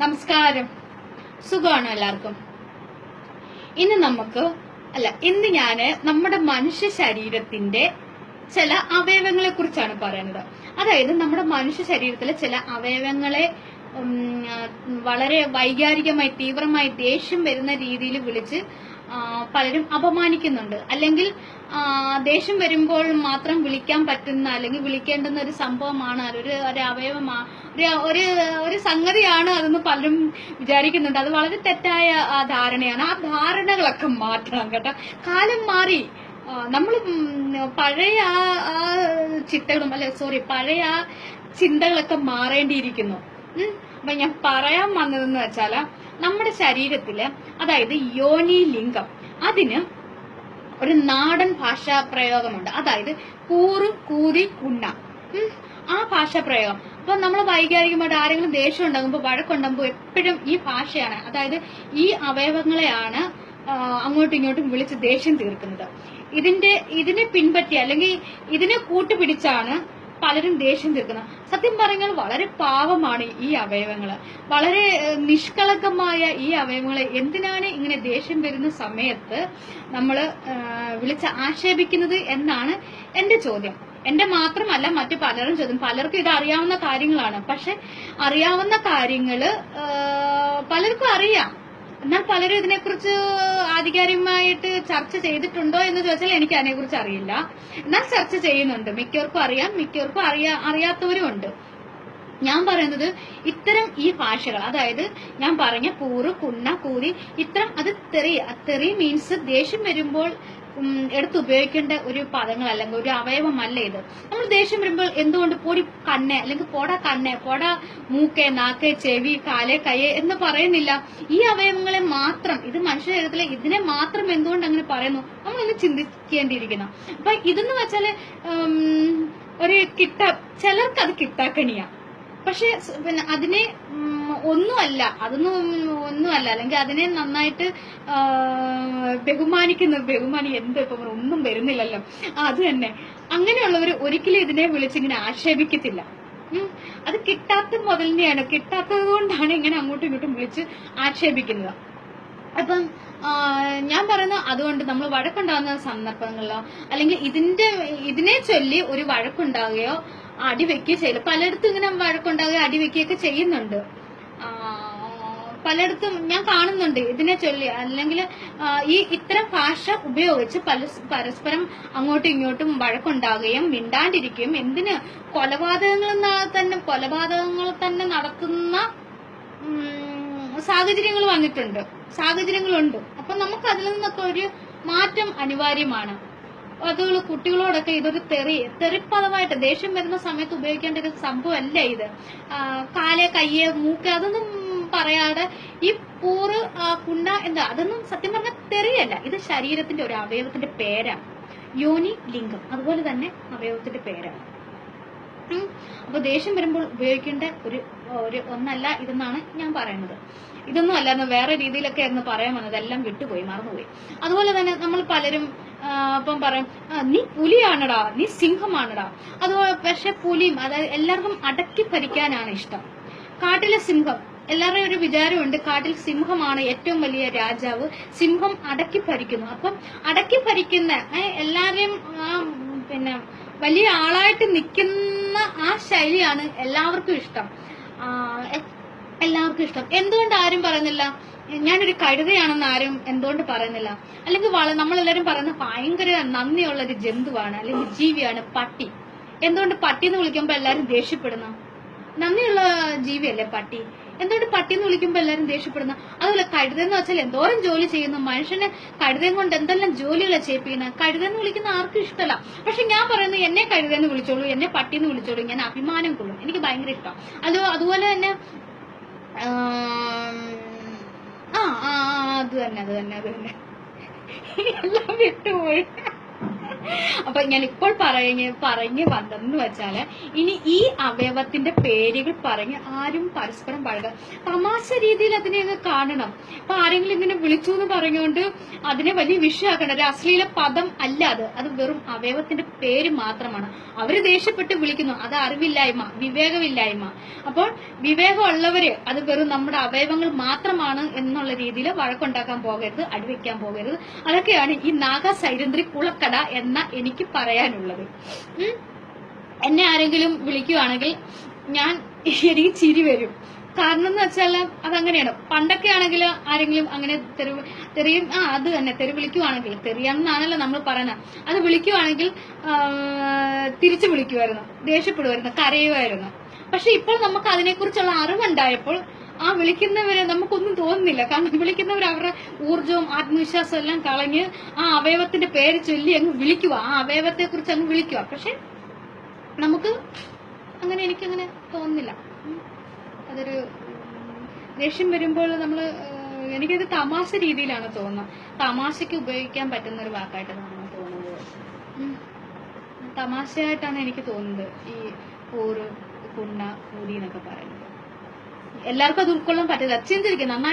നമസ്കാരം. സുഖമാണോ എല്ലാവർക്കും? ഇന്ന് നമുക്ക് അല്ല ഇന്ന് ഞാൻ നമ്മുടെ മനുഷ്യ ശരീരത്തിന്റെ ചില അവയവങ്ങളെ കുറിച്ചാണ് പറയുന്നത്. അതായത് നമ്മുടെ മനുഷ്യ ശരീരത്തിലെ ചില അവയവങ്ങളെ വളരെ വൈകാരികമായി തീവ്രമായി ദേഷ്യം വരുന്ന രീതിയിൽ വിളിച്ച് പലരും അപമാനിക്കുന്നുണ്ട്. അല്ലെങ്കിൽ ദേഷ്യം വരുമ്പോൾ മാത്രം വിളിക്കാൻ പറ്റുന്ന അല്ലെങ്കിൽ വിളിക്കേണ്ടുന്ന ഒരു സംഭവമാണ്. ഒരു ഒരു അവയവമാ ഒരു ഒരു സംഗതിയാണ് അതെന്ന് പലരും വിചാരിക്കുന്നുണ്ട്. അത് വളരെ തെറ്റായ ധാരണയാണ്. ആ ധാരണകളൊക്കെ മാറ്റണം കേട്ടോ. കാലം മാറി. നമ്മൾ പഴയ ആ ചിട്ടകളും അല്ലെ സോറി പഴയ ആ ചിന്തകളൊക്കെ മാറേണ്ടിയിരിക്കുന്നു. അപ്പൊ ഞാൻ പറയാൻ വന്നതെന്ന് വെച്ചാൽ നമ്മുടെ ശരീരത്തിൽ അതായത് യോനി ലിംഗം അതിന് ഒരു നാടൻ ഭാഷാ പ്രയോഗമുണ്ട്. അതായത് കൂറ് കൂതി കുണ്ണ. ആ ഭാഷാ പ്രയോഗം. അപ്പൊ നമ്മൾ വൈകാരികമായിട്ട് ആരെങ്കിലും ദേഷ്യം ഉണ്ടാകുമ്പോൾ വഴക്കുണ്ടാകുമ്പോൾ എപ്പോഴും ഈ ഭാഷയാണ് അതായത് ഈ അവയവങ്ങളെയാണ് അങ്ങോട്ടും ഇങ്ങോട്ടും വിളിച്ച് ദേഷ്യം തീർക്കുന്നത്. ഇതിന്റെ ഇതിനെ പിൻപറ്റി അല്ലെങ്കിൽ ഇതിനെ കൂട്ടുപിടിച്ചാണ് പലരും ദേഷ്യം തീർക്കുന്നത് സത്യം പറഞ്ഞാൽ വളരെ പാവമാണ് ഈ അവയവങ്ങൾ. വളരെ നിഷ്കളങ്കമായ ഈ അവയവങ്ങളെ എന്തിനാണ് ഇങ്ങനെ ദേഷ്യം വരുന്ന സമയത്ത് നമ്മൾ വിളിച്ച് ആക്ഷേപിക്കുന്നത് എന്നാണ് എന്റെ ചോദ്യം. എന്റെ മാത്രമല്ല മറ്റു പലരും ചോദ്യം. പലർക്കും ഇത് അറിയാവുന്ന കാര്യങ്ങളാണ്. പക്ഷെ അറിയാവുന്ന കാര്യങ്ങൾ പലർക്കും അറിയാം. എന്നാൽ പലരും ഇതിനെക്കുറിച്ച് ആധികാരികമായിട്ട് ചർച്ച ചെയ്തിട്ടുണ്ടോ എന്ന് ചോദിച്ചാൽ എനിക്ക് അതിനെക്കുറിച്ച് അറിയില്ല. എന്നാൽ ചർച്ച ചെയ്യുന്നുണ്ട്. മിക്കവർക്കും അറിയാം. മിക്കവർക്കും അറിയാ അറിയാത്തവരും ഉണ്ട്. ഞാൻ പറയുന്നത് ഇത്തരം ഈ ഭാഷകൾ അതായത് ഞാൻ പറഞ്ഞ പൂറ് കുണ്ണ കൂതി ഇത്തരം അത് തെറി തെറി മീൻസ് ദേഷ്യം വരുമ്പോൾ എടുത്ത് ഉപയോഗിക്കേണ്ട ഒരു പദങ്ങൾ അല്ലെങ്കിൽ ഒരു അവയവമല്ല ഇത്. നമ്മൾ ദേഷ്യം വരുമ്പോൾ എന്തുകൊണ്ട് പൊടി കണ്ണ് അല്ലെങ്കിൽ പൊട കണ്ണ് പൊട മൂക്ക് നാക്ക് ചെവി കാൽ കയ്യ് എന്ന് പറയുന്നില്ല. ഈ അവയവങ്ങളെ മാത്രം ഇത് മനുഷ്യ ശരീരത്തിലെ ഇതിനെ മാത്രം എന്തുകൊണ്ട് അങ്ങനെ പറയുന്നു? നമ്മൾ ഇന്ന് ചിന്തിക്കേണ്ടിയിരിക്കുന്നു. അപ്പൊ ഇതെന്ന് വെച്ചാൽ ഒരു കിട്ട ചിലർക്ക് അത് കിട്ടാക്കണിയാ. പക്ഷെ പിന്നെ അതിനെ ഒന്നുമല്ല അതൊന്നും ഒന്നുമല്ല. അല്ലെങ്കിൽ അതിനെ നന്നായിട്ട് ബഹുമാനിക്കുന്നു. ബഹുമാനി എന്ത് ഇപ്പൊ? ഒന്നും വരുന്നില്ലല്ലോ. അത് തന്നെ. അങ്ങനെയുള്ളവർ ഒരിക്കലും ഇതിനെ വിളിച്ചിങ്ങനെ ആക്ഷേപിക്കത്തില്ല. അത് കിട്ടാത്ത മുതലിനെയാണ്. കിട്ടാത്തത് കൊണ്ടാണ് ഇങ്ങനെ അങ്ങോട്ടും ഇങ്ങോട്ടും വിളിച്ച് ആക്ഷേപിക്കുന്നത്. അപ്പം ഞാൻ പറയുന്ന അതുകൊണ്ട് നമ്മൾ വഴക്കുണ്ടാകുന്ന സന്ദർഭങ്ങളിലോ അല്ലെങ്കിൽ ഇതിന്റെ ഇതിനെ ചൊല്ലി ഒരു വഴക്കുണ്ടാകുകയോ അടിവെക്കുകയോ ചെയ്യില്ല. പലയിടത്തും ഇങ്ങനെ വഴക്കുണ്ടാകുകയോ അടിവെക്കുകയൊക്കെ ചെയ്യുന്നുണ്ട്. ആ, പലയിടത്തും ഞാൻ കാണുന്നുണ്ട് ഇതിനെ ചൊല്ലി. അല്ലെങ്കിൽ ഈ ഇത്തരം ഭാഷ ഉപയോഗിച്ച് പല പരസ്പരം അങ്ങോട്ടും ഇങ്ങോട്ടും വഴക്കുണ്ടാകുകയും മിണ്ടാണ്ടിരിക്കുകയും എന്തിന് കൊലപാതകങ്ങൾ തന്നെ കൊലപാതകങ്ങൾ തന്നെ നടക്കുന്ന സാഹചര്യങ്ങൾ വന്നിട്ടുണ്ട്. സാഹചര്യങ്ങളുണ്ട്. അപ്പൊ നമുക്ക് അതിൽ നിന്നൊക്കെ ഒരു മാറ്റം അനിവാര്യമാണ്. അതുപോലെ കുട്ടികളോടൊക്കെ ഇതൊരു തെറി തെറിപ്പദമായിട്ട് ദേഷ്യം വരുന്ന സമയത്ത് ഉപയോഗിക്കേണ്ട ഒരു സംഭവമല്ല ഇത്. കാലെ കയ്യെ മൂക്ക് അതൊന്നും പറയാതെ ഈ പൂറ് കുണ്ട എന്താ അതൊന്നും സത്യം പറഞ്ഞാൽ തെറിയല്ല. ഇത് ശരീരത്തിന്റെ ഒരു അവയവത്തിന്റെ പേരാണ്. യോനി ലിംഗം അതുപോലെ തന്നെ അവയവത്തിന്റെ പേരാണ്. അപ്പൊ ദേഷ്യം വരുമ്പോൾ ഉപയോഗിക്കേണ്ട ഒരു ഒരു ഒന്നല്ല ഇതെന്നാണ് ഞാൻ പറയുന്നത്. ഇതൊന്നും അല്ലായിരുന്നു വേറെ രീതിയിലൊക്കെ എന്ന് പറയാൻ വന്നത്. എല്ലാം വിട്ടുപോയി മറന്നുപോയി. അതുപോലെ തന്നെ നമ്മൾ പലരും ഇപ്പം പറയും നീ പുലിയാണടാ നീ സിംഹമാണടാ. അതുപോലെ പക്ഷെ പുലിയും അതായത് എല്ലാവർക്കും അടക്കി ഭരിക്കാനാണ് ഇഷ്ടം. കാട്ടിലെ സിംഹം എല്ലാവരുടെയും ഒരു വിചാരമുണ്ട് കാട്ടിൽ സിംഹമാണ് ഏറ്റവും വലിയ രാജാവ്. സിംഹം അടക്കി ഭരിക്കുന്നു. അപ്പം അടക്കി ഭരിക്കുന്ന എല്ലാവരെയും പിന്നെ വലിയ ആളായിട്ട് നിൽക്കുന്ന ആ ശൈലിയാണ് എല്ലാവർക്കും ഇഷ്ടം. എല്ലാവർക്കും ഇഷ്ടം. എന്തുകൊണ്ട് ആരും പറയുന്നില്ല? ഞാനൊരു കഴുതയാണെന്ന് ആരും എന്തുകൊണ്ട് പറയുന്നില്ല? അല്ലെങ്കിൽ നമ്മളെല്ലാരും പറയുന്ന ഭയങ്കര നന്ദിയുള്ള ഒരു ജന്തുവാണ് അല്ലെങ്കിൽ ജീവിയാണ് പട്ടി. എന്തുകൊണ്ട് പട്ടി എന്ന് വിളിക്കുമ്പോൾ എല്ലാരും ദേഷ്യപ്പെടുന്നു? നന്ദിയുള്ള ജീവിയല്ലേ പട്ടി? എന്തുകൊണ്ട് പട്ടിന്ന് വിളിക്കുമ്പോൾ എല്ലാരും ദേഷ്യപ്പെടുന്ന? അതുപോലെ കഴുതെന്ന് വെച്ചാൽ എന്തോരം ജോലി ചെയ്യുന്നു. മനുഷ്യനെ കഴുതയും കൊണ്ട് എന്തെല്ലാം ജോലികളെ ചെയ്യിപ്പിക്കുന്നത് കഴുതെന്ന് വിളിക്കുന്ന ആർക്കും ഇഷ്ടമല്ല പക്ഷെ ഞാൻ പറയുന്നത് എന്നെ കഴുതെന്ന് വിളിച്ചോളൂ എന്നെ പട്ടിന്ന് വിളിച്ചോളൂ. ഞാൻ അഭിമാനം കൊള്ളും. എനിക്ക് ഭയങ്കര ഇഷ്ടം. അത് അതുപോലെ തന്നെ ആ ആ, അത് തന്നെ അത് തന്നെ അത് തന്നെ. എല്ലാം വിട്ടുപോയി. അപ്പൊ ഞാൻ ഇപ്പോൾ പറഞ്ഞ് പറഞ്ഞ് വന്നതെന്ന് വെച്ചാൽ ഇനി ഈ അവയവത്തിന്റെ പേരുകൾ പറഞ്ഞ് ആരും പരസ്പരം പഴക തമാശ രീതിയിൽ അതിനെ കാണണം. അപ്പൊ ആരെങ്കിലും ഇങ്ങനെ വിളിച്ചു എന്ന് പറഞ്ഞുകൊണ്ട് അതിനെ വലിയ വിഷയമാക്കണം ഒരു അശ്ലീല പദം അല്ല അത്. അത് വെറും അവയവത്തിന്റെ പേര് മാത്രമാണ്. അവർ ദേഷ്യപ്പെട്ട് വിളിക്കുന്നു. അത് അറിവില്ലായ്മ വിവേകമില്ലായ്മ. അപ്പോൾ വിവേകമുള്ളവര് അത് വെറും നമ്മുടെ അവയവങ്ങൾ മാത്രമാണ് എന്നുള്ള രീതിയിൽ വഴക്കുണ്ടാക്കാൻ പോകരുത് അടിവെക്കാൻ പോകരുത്. അതൊക്കെയാണ് ഈ നാഗ സൈരന്ദ്രി കുളക്കട എന്ന എനിക്ക് പറയാനുള്ളത്. എന്നെ ആരെങ്കിലും വിളിക്കുവാണെങ്കിൽ ഞാൻ എനിക്ക് ചിരി വരും. കാരണം എന്ന് വെച്ചാൽ അതങ്ങനെയാണ്. പണ്ടൊക്കെ ആണെങ്കിൽ ആരെങ്കിലും അങ്ങനെ തെറി തെറിയും ആ അത് തന്നെ. തെറി വിളിക്കുവാണെങ്കിൽ തെറിയാണെന്നാണല്ലോ നമ്മൾ പറയുന്നത്. അത് വിളിക്കുവാണെങ്കിൽ തിരിച്ചു വിളിക്കുമായിരുന്നു ദേഷ്യപ്പെടുമായിരുന്നു കരയുമായിരുന്നു പക്ഷെ ഇപ്പോൾ നമുക്ക് അതിനെക്കുറിച്ചുള്ള അറിവുണ്ടായപ്പോൾ ആ വിളിക്കുന്നവരെ നമുക്കൊന്നും തോന്നുന്നില്ല. കാരണം വിളിക്കുന്നവർ അവരുടെ ഊർജവും ആത്മവിശ്വാസവും എല്ലാം കളഞ്ഞ് ആ അവയവത്തിന്റെ പേര് ചൊല്ലി അങ്ങ് വിളിക്കുക. ആ അവയവത്തെ കുറിച്ച് അങ്ങ് വിളിക്കുക. പക്ഷെ നമുക്ക് അങ്ങനെ എനിക്കങ്ങനെ തോന്നുന്നില്ല. അതൊരു ദേഷ്യം വരുമ്പോൾ നമ്മൾ എനിക്കത് തമാശ രീതിയിലാണ് തോന്നുന്നത്. തമാശയ്ക്ക് ഉപയോഗിക്കാൻ പറ്റുന്ന ഒരു വാക്കായിട്ടാണ് തോന്നുന്നത്. തമാശയായിട്ടാണ് എനിക്ക് തോന്നുന്നത് ഈ കൂറ് കുണ്ണ കൂടി എന്നൊക്കെ പറയുന്നത്. എല്ലാവർക്കും അത് ഉൾക്കൊള്ളാൻ പറ്റില്ല ചിന്തിരിക്കും നന്നായി